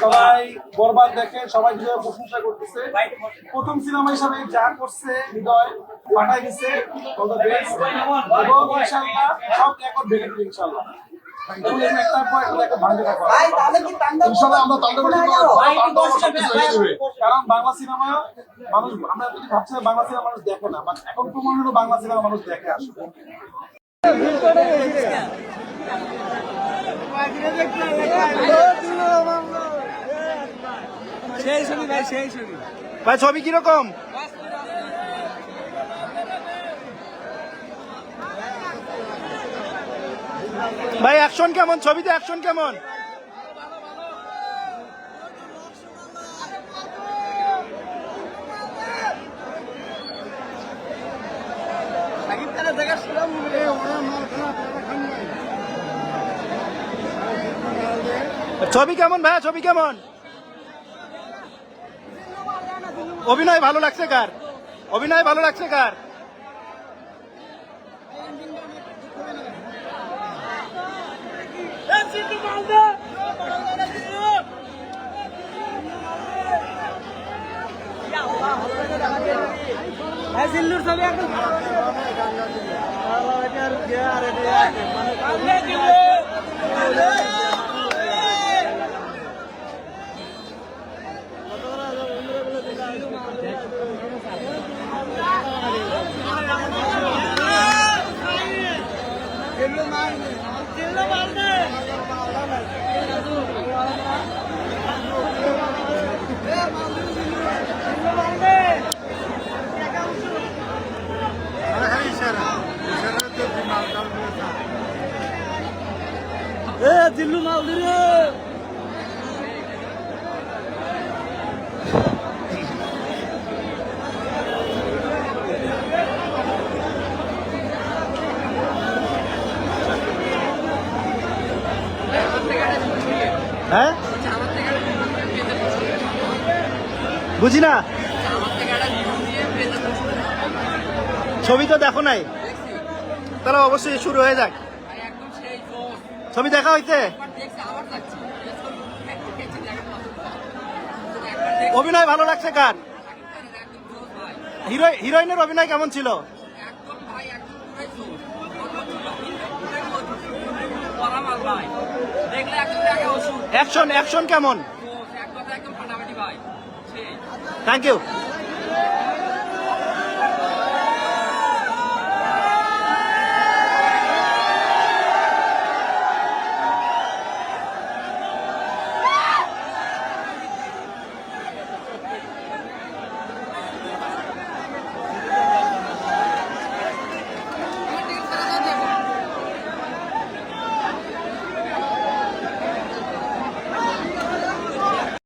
সবাই বরবাদ দেখে সবাই হৃদয় প্রশংসা করতেছে। প্রথম সিনেমা হিসাবে যা করছে হৃদয় পাঠাই দিছে। এবং সব রেকর্ড ভেঙে দিবে। ইনশাআল্লাহ। কারণ বাংলা সিনেমা মানুষ আমরা যদি ভাবছিলাম বাংলা সিনেমা মানুষ দেখে না এখন প্রমাণ হলো বাংলা সিনেমা মানুষ দেখে আসলে ভাই ছবি। কীরকম? ভাই অ্যাকশন কেমন? ছবিতে অ্যাকশন কেমন? ছবি কেমন ভাইয়া? ছবি কেমন? অভিনয় ভালো লাগছে কার? অভিনয় ভালো লাগছে কার? ए दिल्लू माल दे रे হ্যাঁ? বুঝি না? ছবি তো দেখো নাই। তাহলে অবশ্যই শুরু হয়ে যাক। ছবি দেখা হইতে অভিনয় ভালো লাগছে কার? হিরো হিরোইনের অভিনয় কেমন ছিল? দেখলে অ্যাকশন অ্যাকশন কেমন? Thank you